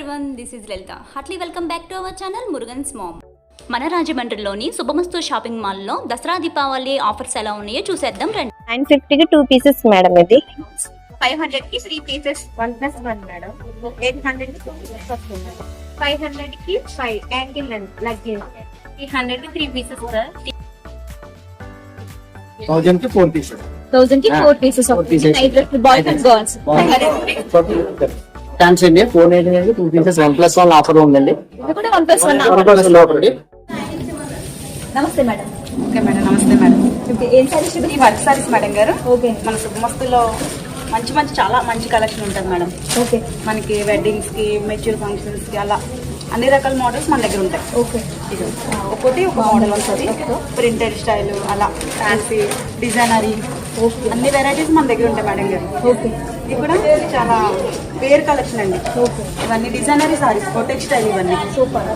Everyone this is Lalitha heartily welcome back to our channel Murugan's mom మన రాజమండ్రిలోని శుభమస్తు shopping మాల్లో Dasara Deepavali offers ఎలా ఉన్నాయో చూసేద్దాం రండి. నైన్ ఫిఫ్టీకి టూ పీసెస్ మేడం ఇది. ఫైవ్ హండ్రెడ్కి three pieces one plus one madam eight హండ్రెడ్కి టూ పీసెస్ వస్తుంది ఫైవ్ హండ్రెడ్కి ఫైవ్ యాంకిల్ లగ్గేజ్ త్రీ హండ్రెడ్కి త్రీ పీసెస్ సార్ థౌజండ్కి four pieces థౌసండ్కి four pieces Four pieces. Boys and girls thanks అండి. Four eighty nine two pieces one plus one offer ఉందండి. నమస్తే madam. Okay madam నమస్తే madam. ఏం సారీస్ ఈ work saris madam గారు. Okay మన శుభమస్తులో మంచి మంచి చాలా మంచి కలెక్షన్ ఉంటుంది మేడం. ఓకే మనకి వెడ్డింగ్స్కి మెచ్యూర్ ఫంక్షన్స్కి అలా అన్ని రకాల మోడల్స్ మన దగ్గర ఉంటాయి. ఓకే ఇది ఒక్కొక్కటి ఒక మోడల్ ఉంటుంది ప్రింటెడ్ స్టైల్ అలా ఫ్యాన్సీ డిజైనరీ అన్ని వెరైటీస్ మన దగ్గర ఉంటాయి మేడం గారు. ఓకే ఇది కూడా చాలా వేర్ కలెక్షన్ అండి. ఓకే ఇవన్నీ డిజైనరీ సారీస్ కోటెక్ స్టైల్ ఇవన్నీ. సూపర్.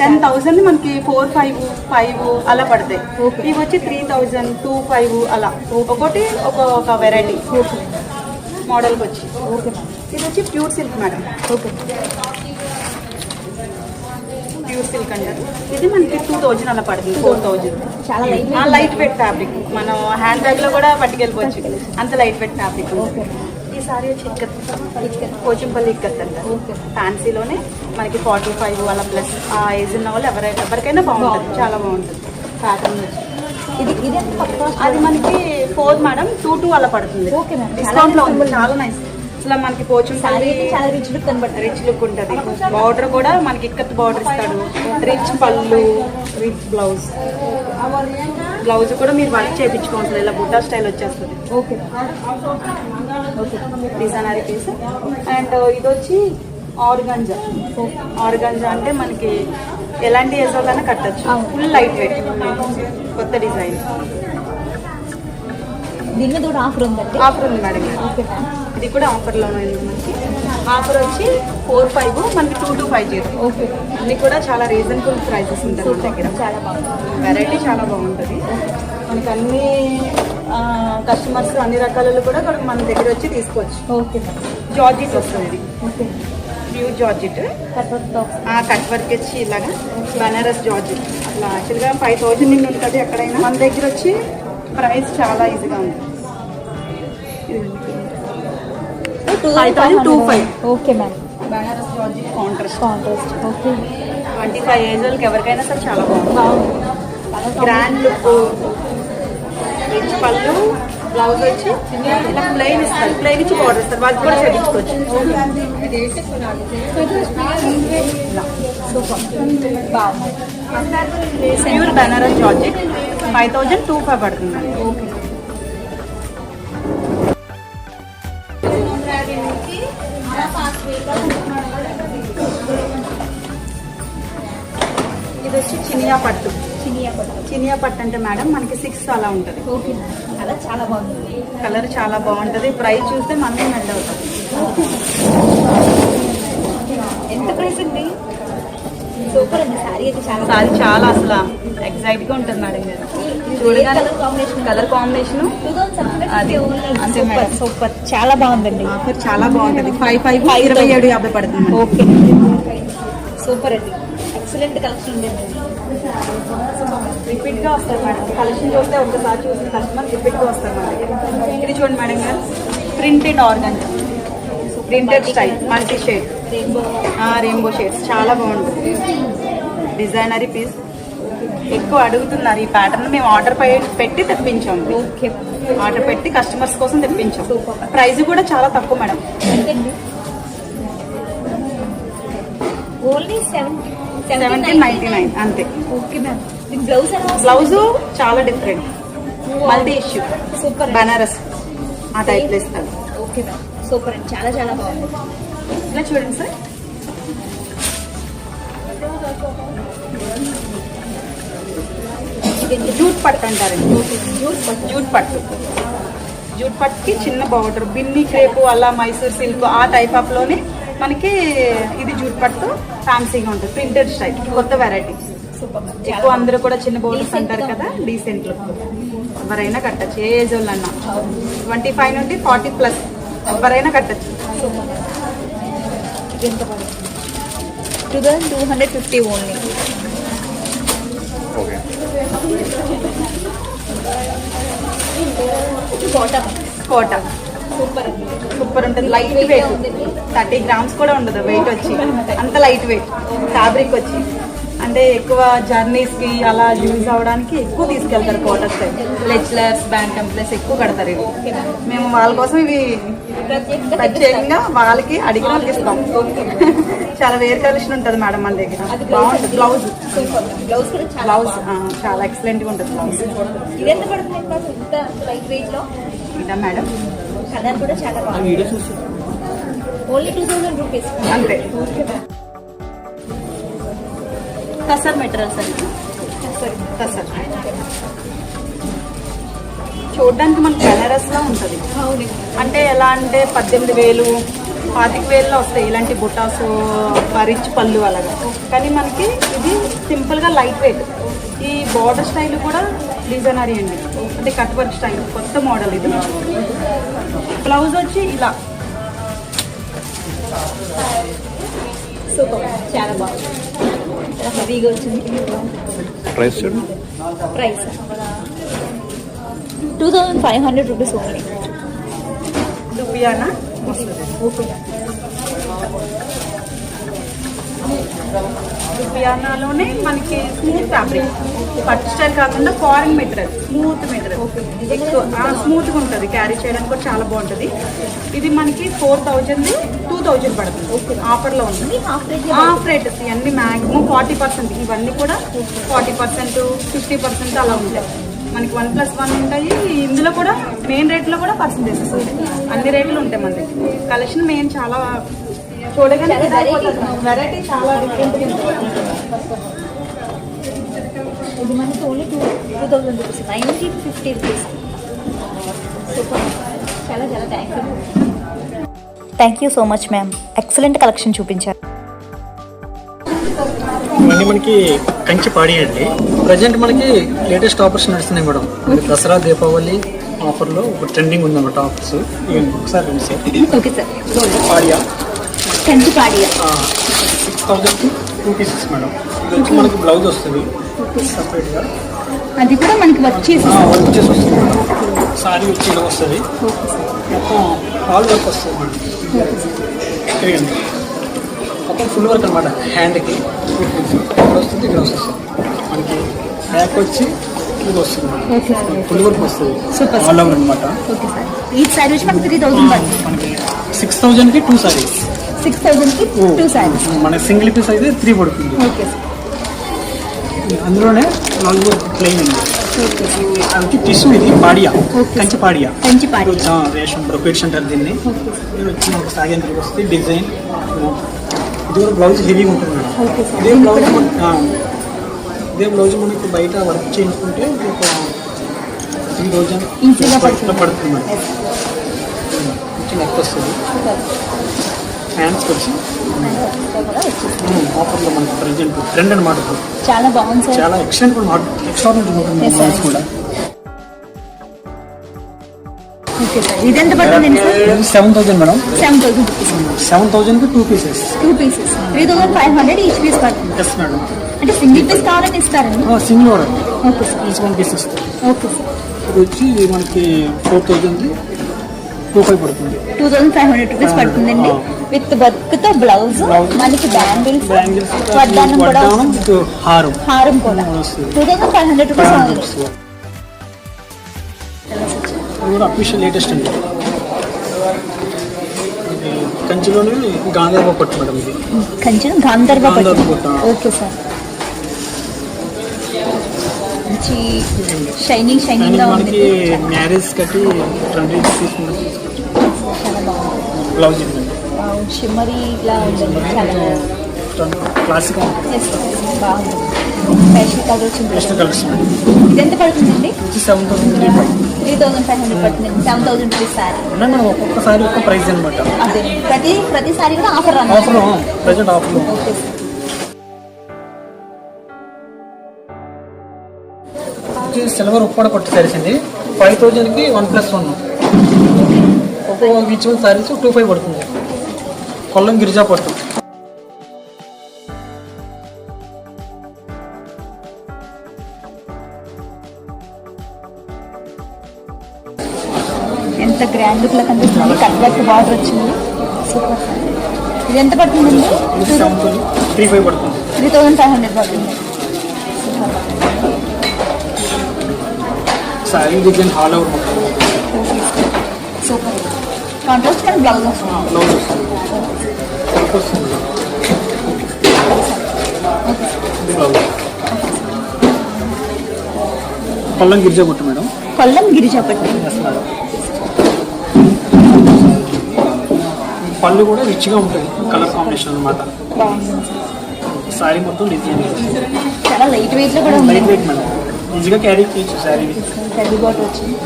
టెన్ థౌసండ్ మనకి ఫోర్ ఫైవ్ ఫైవ్ అలా పడతాయి. ఇవి వచ్చి త్రీ థౌజండ్ టూ ఫైవ్ అలా. ఒకటి ఒక వెరైటీ మోడల్కి వచ్చి. ఓకే. ఇది వచ్చి pure silk madam okay. Pure silk అంటారు ఇది మనకి టూ థౌజండ్ అలా పడుతుంది ఫోర్ థౌజండ్ చాలా లైట్ లైట్ వెయిట్ ఫ్యాబ్రిక్ మనం హ్యాండ్ బ్యాగ్లో కూడా పట్టుకెళ్ళిపోవచ్చు. అంత లైట్ వెయిట్ ఫ్యాబ్రిక్ సారీ వచ్చి ఇక్కత్ పోచంపల్లి ఇక్కత్ అంటారు ఓకే ఫ్యాన్సీలోనే మనకి ఫార్టీ ఫైవ్ అలా ప్లస్ ఆ ఏజ్ ఉన్న వాళ్ళు ఎవరైనా ఎవరికైనా బాగుంటుంది. చాలా బాగుంటుంది. ప్యాటర్న్ వచ్చి. ఇది ఇది అది మనకి ఫోర్ మేడం టూ టూ అలా పడుతుంది. Okay, ma'am. డిస్కౌంట్లో ఉంది. చాలా నైస్ అసలు మనకి పోచం చాలా రిచ్ లుక్ కనబడుతుంది. రిచ్ లుక్ ఉంటుంది. బార్డర్ కూడా మనకి ఇక్కత్ బార్డర్ ఇస్తాడు. రిచ్ పళ్ళు రిచ్ బ్లౌజ్ బ్లౌజ్ కూడా మీరు వర్క్ చేయించుకోవాలి ఇలా బుట్టా స్టైల్ వచ్చేస్తుంది. Okay okay designer piece and ఇది వచ్చి ఆర్గంజా. ఆర్గంజా అంటే మనకి ఎలాంటి ఏజ్ వాళ్ళైనా కట్టచ్చు. ఫుల్ లైట్ వెయిట్ కొత్త డిజైన్ దీని మీద కూడా ఆఫర్ ఉందండి? ఆఫర్ ఉంది మేడం. ఓకే ఇది కూడా ఆఫర్లో ఉంది మనకి. ఆఫర్ వచ్చి ఫోర్ ఫైవ్ మనకి two two five zero okay. అన్ని కూడా చాలా రీజనబుల్ ప్రైసెస్ ఉంటాయి మన దగ్గర. చాలా బాగుంది. వెరైటీ చాలా బాగుంటుంది. మనకి అన్ని కస్టమర్స్ అన్ని రకాలలో కూడా మన దగ్గర వచ్చి తీసుకోవచ్చు. ఓకే. జార్జిట్ వస్తుంది ఇది. Okay. Pure georgette cut work వచ్చి ఇలాగా బనారస్ జార్జిట్ అట్లా యాక్చువల్గా ఫైవ్ థౌజండ్ నుండి ఉంటుంది ఎక్కడైనా. మన దగ్గర వచ్చి ప్రైస్ చాలా ఈజీగా ఉంది Five thousand two five. Okay ma'am Banaras georgette contrast contrast okay twenty five age వాళ్ళకి ఎవరికైనా సరే చాలా బాగుంది. గ్రాండ్ లుక్ రిచ్ పళ్ళు బ్లౌజ్ వచ్చి ఇలా ప్లెయిన్ ఇస్తారు. ప్లెయిన్ ఇచ్చి బార్డర్ ఇస్తారు. వాళ్ళు కూడా చేయించుకోవచ్చు pure Banaras georgette five thousand two five పడుతుంది. ఓకే ఇది వచ్చి చినియా పట్టు. చినియా పట్టు. చినియా పట్టు అంటే మేడం మనకి సిక్స్ అలా ఉంటుంది. ఓకే అలా చాలా బాగుంది. కలర్ చాలా బాగుంటుంది. ప్రైస్ చూస్తే మనమే మెల్ట్ అవుతుంది. ఎంత ప్రైస్ అండి? సూపర్ అండి. శారీ అయితే చాలా సారీ చాలా అసలు ఎగ్జైట్గా ఉంటుంది మేడం గారు చూడగానే కలర్ కాంబినేషన్ అది. అంతే సూపర్. మేడం. సూపర్. చాలా బాగుందండి. ఆఫర్ చాలా బాగుంటుంది. ఫైవ్ ఫైవ్ ఇరవై ఏడు యాభై పడుతుంది మేడం. ఓకే. సూపర్ అండి. ఎక్సలెంట్ కలెక్షన్ ఉందండి రిపీట్గా వస్తారు మేడం. కలెక్షన్ చూస్తే ఒకసారి చూసిన కస్టమర్ రిపీట్గా వస్తారు దగ్గర ఇది చూడండి మేడం గారు. Printed organza printed style multi shade rainbow shades చాలా బాగుంటుంది. డిజైనరీ పీస్ ఎక్కువ అడుగుతున్నారు ఈ ప్యాటర్న్ మేము ఆర్డర్ పెట్టి తెప్పించాం. ఆర్డర్ పెట్టి కస్టమర్స్ కోసం తెప్పించాం. ప్రైస్ కూడా చాలా తక్కువ madam only seventeen ninety nine అంతే. బ్లౌజ్ చాలా different multi issue super. Banaras ఆ టైప్లో ఇస్తారు ఓకే మ్యామ్ సూపర్ అండి. చాలా చాలా బాగుంది. ఇలా చూడండి సార్. జూట్ పట్టు అంటారండి జూట్ పట్టు. జూట్ పట్టు. జూట్ పట్టుకి చిన్న బార్డర్ బిన్ని క్రేపు అలా మైసూర్ సిల్క్ ఆ టైప్ ఆఫ్లోనే మనకి ఇది జూట్ పట్టు ఫ్యాన్సీగా ఉంటుంది. ప్రింటెడ్ స్టైల్ కొత్త వెరైటీ ఎక్కువ అందరూ కూడా చిన్న బోర్డర్స్ అంటారు కదా డీసెంట్ లుక్. ఎవరైనా కట్టచ్చు ఏ ఏజ్ వాళ్ళన్నా. ట్వంటీ ఫైవ్ నుండి ఫార్టీ ప్లస్ ఎవరైనా కట్టచ్చు. ఇది ఎంత పడుతుంది two thousand two hundred fifty only okay Kota super super ఉంటుంది. లైట్ వెయిట్ థర్టీ గ్రామ్స్ కూడా ఉండదు వెయిట్ వచ్చి. అంత లైట్ వెయిట్ ఫ్యాబ్రిక్ వచ్చి. అంటే ఎక్కువ జర్నీస్కి అలా యూజ్ అవ్వడానికి ఎక్కువ తీసుకెళ్తారు కోటర్స్ లెక్చరర్స్ బ్యాంక్ ఎంప్లాయీస్ ఎక్కువ కడతారు ఇవి. మేము వాళ్ళ కోసం ఇవి ప్రత్యేకంగా వాళ్ళకి అడిగిన వాళ్ళకి ఇస్తాం. చాలా వేర్ కలెక్షన్ ఉంటుంది మేడం మన దగ్గర. బాగుంటుంది. బ్లౌజ్ బ్లౌజ్ కూడా చాలా బ్లౌజ్ చాలా ఎక్సలెంట్గా ఉంటుంది బ్లౌజ్ పడుతుంది లైట్ ఇదా మేడం? కలర్ కూడా చాలా బాగుంది ఓన్లీ టూ థౌసండ్ రూపీస్ అంతే. కసర్ మెటీరియల్స్ అండి తసర్ చూడడానికి మనకి బెనారస్ లా ఉంటుంది అంటే ఎలా అంటే పద్దెనిమిది వేలు పాతిక వేలలో వస్తాయి ఇలాంటి బుటాస్ రిచ్ పళ్ళు అలాగా. కానీ మనకి ఇది సింపుల్గా లైట్ వెయిట్. ఈ బార్డర్ స్టైల్ కూడా డిజైనరీ అండి. అంటే కట్ వర్క్ స్టైల్ కొత్త మోడల్ ఇది. బ్లౌజ్ వచ్చి ఇలా. సూపర్. చాలా బాగుంది. హెవీగా వచ్చింది ప్రైస్ చూడండి price two thousand five hundred rupees only దువ్యానా దువ్యానాలోనే మనకి స్మూత్ ఫ్యాబ్రిక్ పట్టు స్టైల్ కాకుండా ఫారెన్ మెటీరియల్ స్మూత్ మెటీరియల్ ఎక్కువ స్మూత్గా ఉంటుంది. క్యారీ చేయడానికి కూడా చాలా బాగుంటుంది. ఇది మనకి ఫోర్ థౌజండ్ టూ థౌజండ్ పడుతుంది. ఆఫర్లో ఉంది. హాఫ్ రేట్ ఆఫ్ రేట్ ఇవన్నీ మ్యాక్సిమం ఫార్టీ పర్సెంట్ ఇవన్నీ కూడా ఫార్టీ పర్సెంట్ ఫిఫ్టీ పర్సెంట్ అలా ఉంటాయి. మనకి వన్ ప్లస్ వన్ ఉంటాయి. ఇందులో కూడా మెయిన్ రేట్లో కూడా పర్సెంటేజెస్ ఉంటాయి అన్ని రేట్లు ఉంటాయి మన దగ్గర. కలెక్షన్ మెయిన్ చాలా చూడగానే వెరైటీ చాలా డిఫరెంట్ ఇది మనకి only two two thousand rupees ninety fifty rupees super చాలా చాలా thank you thank you so much ma'am excellent collection చూపించారు. ఇవన్నీ మనకి కంచి పాడి అండి ప్రజెంట్ మనకి లేటెస్ట్ ఆఫర్స్ నడుస్తున్నాయి మేడం. మనకి దసరా దీపావళి ఆఫర్లో ఒక ట్రెండింగ్ ఉందన్నమాట ఆఫర్స్ ఒకసారి రండి సార్. ఓకే సార్ పాడియా? Kanchi పాడియా six thousand two pieces madam. ఇది వచ్చి మనకి బ్లౌజ్ వస్తుంది. సపరేట్గా అది కూడా మనకి వచ్చేసి వస్తుంది సారీ వచ్చి ఇలా వస్తుంది. మొత్తం ఆల్ వర్క్ వస్తుంది మేడం. మొత్తం ఫుల్ వర్క్ అనమాట హ్యాండ్కి ఇక్కడ వస్తుంది ఇక్కడ వస్తుంది. మనకి బ్యాక్ వచ్చి ఇది వస్తుంది ఫుల్ వర్క్ వస్తుంది. ఆల్ ఓవర్ అనమాట ఈ సారీ వచ్చి మనకి త్రీ థౌసండ్ మనకి సిక్స్ థౌజండ్కి టూ సారీస్ సిక్స్ థౌసండ్కి టూ సారీస్ మన సింగిల్ పీస్ అయితే త్రీ పడుతుంది. ఓకే సార్ అందులోనే లాంగ్ వర్క్ ప్లెయిన్ ఉంది. అది టిష్యూ ఇది పాడియా కంచి పాడియా. కంచి పాడి ఆ, రేషన్ బ్రొకేట్స్ అంటారు దీన్ని. ఇది వచ్చి మనకి సాగేంద్రికి వస్తే డిజైన్ ఇది కూడా బ్లౌజ్ హెవీగా ఉంటుంది ఇదే బ్లౌజ్ ఇదే బ్లౌజ్ మనకి బయట వర్క్ చేయించుకుంటే ఒక త్రీ థౌజండ్ ఈజీగా పడుతుంది. నెక్ వస్తుంది. హ్యాండ్స్కి వచ్చి ఆఫర్లో మనకి ప్రజెంట్ ట్రెండ్ అనమాట. చాలా బాగుంది సార్. చాలా ఎక్సలెంట్ ఎక్స్ట్రాడినరీ ఉంటుంది. బ్లౌజ్ కూడా. Seven thousand madam seven thousand seven థౌసండ్కి two pieces two pieces three thousand five hundred each piece పడుతుంది. ఎస్ మేడం అంటే సింగిల్ పీస్ కావాలని ఇస్తారండి? Single okay sir each one pieces okay sir ఇది వచ్చి మనకి four thousand two five పడుతుంది. Two thousand five hundred rupees పడుతుందండి. With వర్క్తో బ్లౌజ్. మనకి బ్యాంగిల్స్ వడ్డానం కూడా హారం. హారం కూడా. Two thousand five hundred five rupees hundred ఉంది ఇది కూడా అఫీషియల్ లేటెస్ట్ అండి. ఇది కంచిలోనే గాంధర్వ పట్టు మేడం ఇది. కంచె గాంధర్వ పట్టు గాంధర్వ పట్టు. Okay sir. మంచి షైనింగ్ షైనింగ్గా ఉంది. మ్యారేజ్ కట్టి బ్లౌజ్ షిమ్మరీ ఇలా ఉందండి చాలా క్లాసిక్ బాగుంది. ఫ్యాషన్ కలర్ వచ్చింది బెస్ట్ కలర్స్ ఇది ఎంత పడుతుందండి? Seven thousand three five three thousand five hundred పడుతుంది. సెవెన్ థౌసండ్ రూపీస్ సారీ మనం ఒక్కొక్కసారి ఒక్క ప్రైస్ అనమాట అదే. ప్రతి ప్రతిసారి కూడా ఆఫర్ ఆఫర్లో ప్రజెంట్ ఆఫర్లో ఓకే వచ్చి సిల్వర్ ఉప్పాడ పట్టు శారీస్ అండి. ఫైవ్ థౌజండ్కి వన్ ప్లస్ వన్ ఒక్కొక్క ఈచ్ వన్ టూ ఫైవ్ పడుతుంది. కొల్లం గిరిజా పట్టు. ఎంత గ్రాండ్ లుక్లో కనిపిస్తుంది. కట్ బ్యాక్ బార్డర్ వచ్చింది. సూపర్ ఇది ఎంత పడుతుందండి? త్రీ థౌసండ్ ఫైవ్ హండ్రెడ్ పడుతుంది. శారీ డిజైన్ హాల్ అవుట్ మొత్తం. సూపర్ కాంట్రాస్ట్ కానీ బ్లౌజ్ వస్తుంది బ్లౌజ్ వస్తుంది వర్క్ వస్తుంది బ్లౌజ్ కొల్లం గిరిజా కొట్టు మేడం. కొల్లం గిరిజా పట్టి ఎస్ మేడం పళ్ళు కూడా రిచ్గా ఉంటుంది కలర్ కాంబినేషన్ అనమాట శారీ మొత్తం డిజైన్ చాలా లైట్ వెయిట్లో కూడా ఉంది. లైట్ వెయిట్ మేడం ఈజీగా క్యారీ చేయొచ్చు శారీ హెవీ బాటర్ వచ్చింది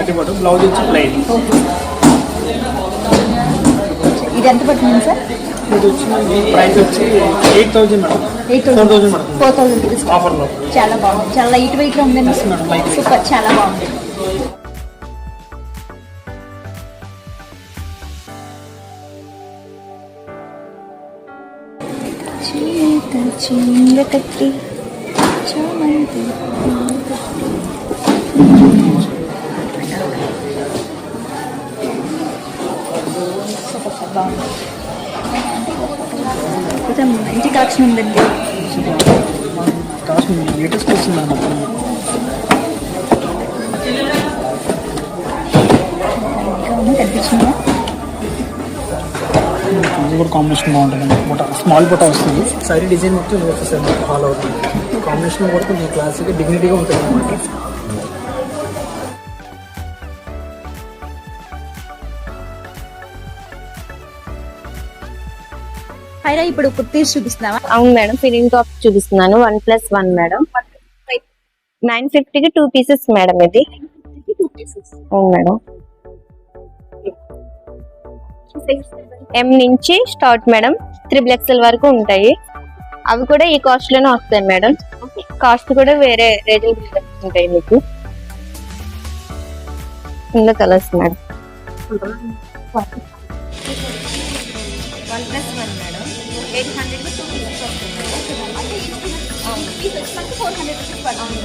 అట్టి పాటు బ్లౌజ్ వచ్చి ప్లెయిన్ ఇది ఎంత పడుతుంది సార్? ఇది వచ్చి ప్రైస్ వచ్చి ఎయిట్ థౌజండ్ మేడం ఎయిట్ పడుతుంది. ఫోర్ థౌసండ్ రూపీస్ ఆఫర్లో చాలా బాగుంది. చాలా లైట్ వెయిట్లో ఉందండి. Yes, madam, light weight. Super చాలా బాగుంది. చీత చీర కట్టి చామంతి బాగుంది కొంచెం మంచి కలెక్షన్ ఉందండి. కలెక్షన్ లేటెస్ట్ వస్తుంది మేడం కనిపించిందా ఇది కూడా కాంబినేషన్ బాగుంటుంది బుట్ట స్మాల్ బుట్ట వస్తుంది సారీ డిజైన్ మొత్తం వస్తుంది ఫాలో అవుతుంది కాంబినేషన్ కూడా కొంచెం క్లాసిక్ డిగ్నిటీగా ఉంటుంది పైరా ఇప్పుడు కుర్తీస్ చూపిస్తున్నావా? అవును మేడం ఫిలింగ్ టాప్ చూపిస్తున్నాను. One plus one madam. Nine ఫిఫ్టీకి టూ పీసెస్ మేడం ఇది. అవును మేడం. ఎం నుంచి స్టార్ట్ మేడం. త్రిబుల్ ఎక్స్ఎల్ వరకు ఉంటాయి. అవి కూడా ఈ కాస్ట్లోనే వస్తాయి మేడం. కాస్ట్ కూడా వేరే రేట్ ఉంటాయి మీకు. ఇందులో colours madam. One plus one madam. Eight hundred two pieces వస్తుంది ఫోర్ హండ్రెడ్ రూపీస్ పడుతుంది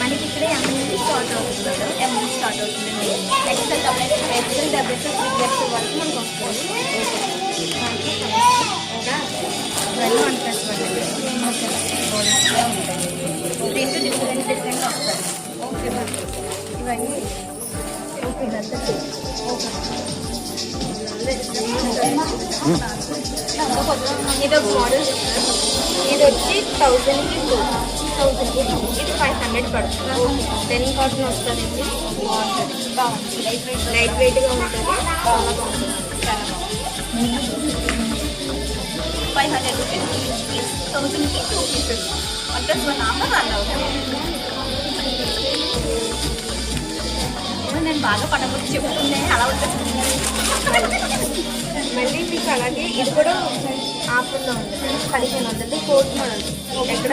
మనకి ఇక్కడే ఎం స్టార్ట్ అవుతుంది మేడం స్టార్ట్ అవుతుంది next double XL double XL three XL వరకు మనకు వస్తుంది ఇవన్నీ వన్ ప్లస్ వన్ దీంట్లో డిఫరెంట్ డిఫరెంట్ వస్తుంది ఓకే ఇవన్నీ ఓకే ఇది ఒక మోడల్ ఇది వచ్చి థౌజండ్కి టూ థౌజండ్కి టూ ఇది ఫైవ్ హండ్రెడ్ పడుతుంది. టెన్ కాటన్ వస్తుంది. బాగుంటుంది బాగుంటుంది లైట్ వెయిట్ లైట్ వెయిట్గా ఉంటుంది చాలా బాగుంటుంది చాలా బాగుంటుంది five hundred rupees థౌసండ్కి two pieces one plus one offer run అవుతుంది నేను బాగా పడగొట్టి చెప్తుండే అలా ఉంటుంది మళ్ళీ మీకు అలాగే ఇది కూడా ఆఫర్లో ఉంది పదిహేను వందలు కోట్ మోడల్. ఎక్కడ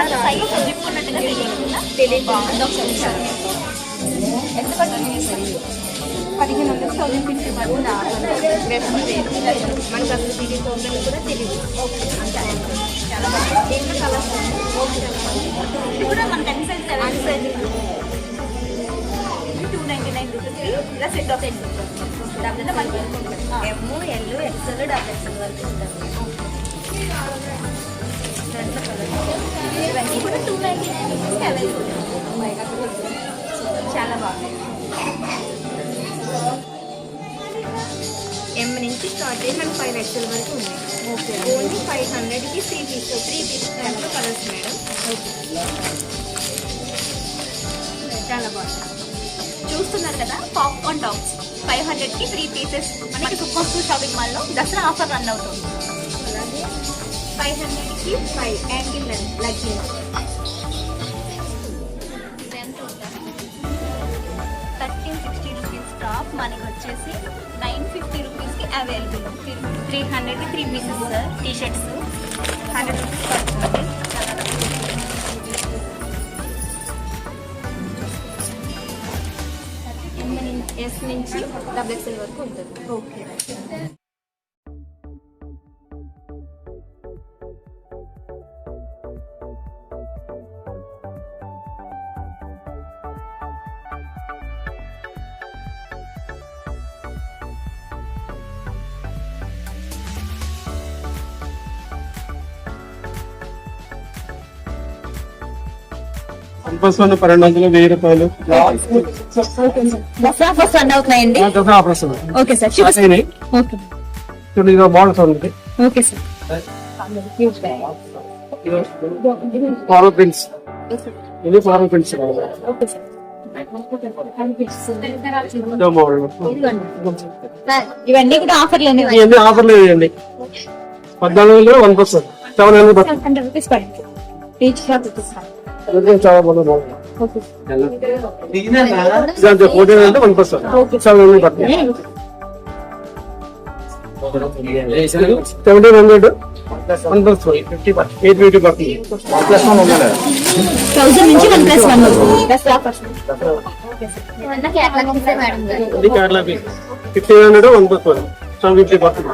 ఒకసారి పదిహేను వందలు థౌసండ్ ఫిఫ్టీ పడుతుంది వేరు మనకు అసలు త్రీ థౌసండ్ కూడా తెలియదు. చాలా బాగుంది. కలర్స్ ఇది కూడా మన ten size. Two ninety nine rupees ఇలా సెట్ ఆఫ్ సెట్ దాంట్లో మనకి M L XL double XL వరకు ఉంటుంది ఇవన్నీ కూడా టూ నైంటీ నైన్ అవైలబుల్ చాలా బాగుంది ఎం నుంచి స్టార్ట్ అయ్యి మనకి ఫైవ్ ఎక్సెల్ వరకు ఉంది ఓకే ఓన్లీ ఫైవ్ హండ్రెడ్కి త్రీ పీస్ త్రీ పీస్ దాంట్లో కలర్స్ మేడం చాలా బాగుంది చూస్తున్నారు కదా పాప్కార్న్ టాప్స్ ఫైవ్ హండ్రెడ్కి త్రీ పీసెస్ మనకి సూపర్ స్కూల్ షాపింగ్ మాల్లో దసరా ఆఫర్ రన్ అవుతుంది. ఫైవ్ హండ్రెడ్కి five ankle leggings thirteen sixty rupees top మనకి వచ్చేసి నైన్ ఫిఫ్టీ రూపీస్కి అవైలబుల్ త్రీ హండ్రెడ్కి three pieces sir T shirts hundred rupees S నుంచి డబుల్ ఎక్సెల్ వరకు ఉంటుంది. ఓకే వన్ ప్లస్ వన్ పన్నెండు వందలు వెయ్యి రూపాయలు. దసరా ఫస్ట్ రన్ అవుతున్నాయండి దసరా ఆఫర్ వస్తుంది ఓకే సార్ శివ అయినాయి. ఓకే. చూడండి ఇది మోడల్స్ ఉంది ఓకే సార్. ఫారో ప్రింట్స్ ఇది ఫారో ప్రింట్స్ ఓకే సార్. ఇదో మోడల్ ఇవన్నీ కూడా ఆఫర్లు ఇవన్నీ ఆఫర్లు ఇవ్వండి. పద్నాలుగు వేలు one one seven hundred rupees పడింది రీచ్ షాప్ చాలా బాగుంది. మోడల్ ఇదంతే ఫోర్టీన్ అంటే వన్ వన్ సెవెన్ పడుతుంది seventeen hundred one plus eight fifty పడుతుంది ప్లస్ వన్ ఉందా థౌసండ్ నుంచి one plus one Dasara first ఇది Kerala piece fifteen hundred one plus one seven fifty పడుతుంది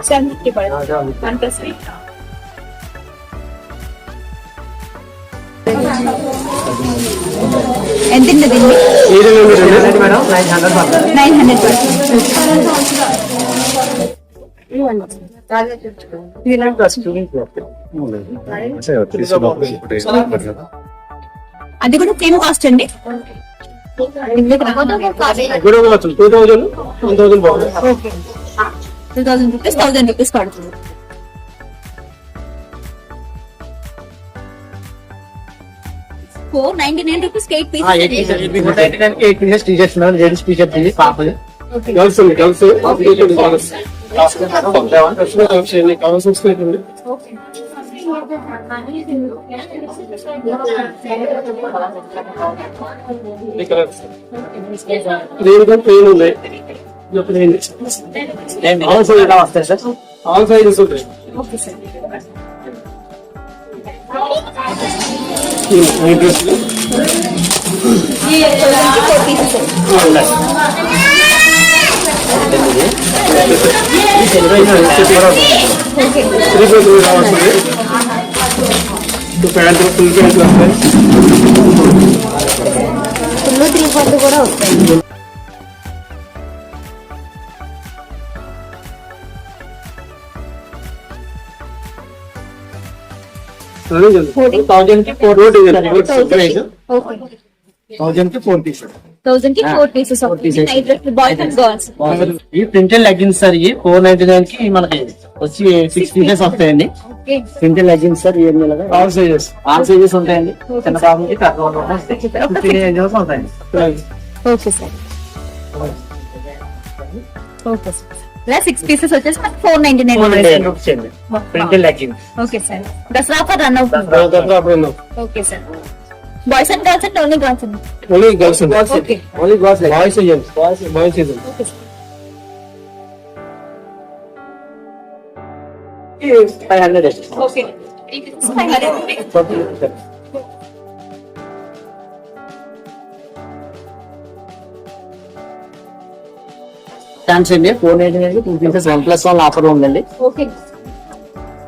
ఎంత నైన్ హండ్రెడ్ అది కూడా సేమ్ కాస్ట్ అండి. Thousand thousand two thousand rupees thousand rupees పడుతుంది. Four ninety nine rupees eight pieces T madam ladies T shirt పాపది. Girls ఉంది girls plain ఉన్నాయి ఇది ప్లెయిన్ ఆల్ సైజ్ ఎలా వస్తాయి సార్ ఆల్ సైజెస్ ఉంటాయి త్రీ ఫోర్ ఇలా వస్తుంది ప్యాంట్ ఫుల్ ప్యాంట్ వస్తాయి ఫుల్ త్రీ ఫోర్త్ కూడా వస్తాయి థౌజండ్కి ఫోర్ థౌజండ్కి ఫోర్ పీసెస్ ఈ ప్రింటెడ్ లెగ్గిన్స్ సార్ ఇవి ఫోర్ నైన్టీ నైన్కి మనకి వచ్చి సిక్స్ పీసెస్ వస్తాయండి. ప్రింటెడ్ లెగ్గిన్స్ సార్ ఏం ఆల్ సైజెస్ ఆల్ సైజెస్ ఉంటాయండి. చిన్న బాబు ఉంటాయండి ఓకే సార్ ఓకే సార్ ఇలా సిక్స్ పీసెస్ వచ్చేసి మనకి four ninety nine printed leggings okay sir Dasara offer run అవుతుంది okay sir boys and girls and only girls అండి only girls okay only boys boys boys boys okay sir five hundred okay five hundred thanks అండి. Four ninety nine two pieces one plus one offer ఉందండి. Okay.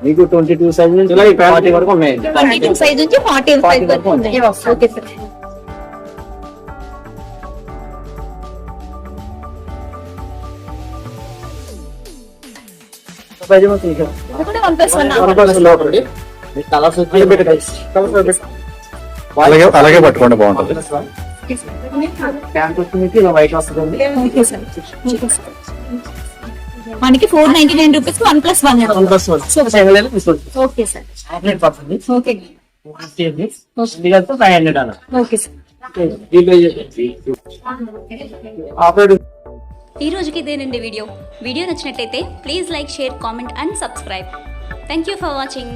మీకు twenty two size నుంచి forty వరకు ఉన్నాయండి twenty two size నుంచి forty size వరకు ఉన్నాయి. Okay sir. అలాగే పట్టుకోండి బాగుంటుంది. ప్యాంట్ వచ్చి మీకు ఇలా వైట్ వస్తుంది ఓకే సార్ ఓకే సార్ మనకి four ninety nine rupees one plus one one plus one okay sir chocolate పడుతుంది ఓకే ఫైవ్ హండ్రెడ్ అన్న. ఓకే సార్ ఆపరేట్ ఈ రోజుకి ఇదేనండి వీడియో. వీడియో నచ్చినట్లయితే please like share comment and subscribe. Thank you for watching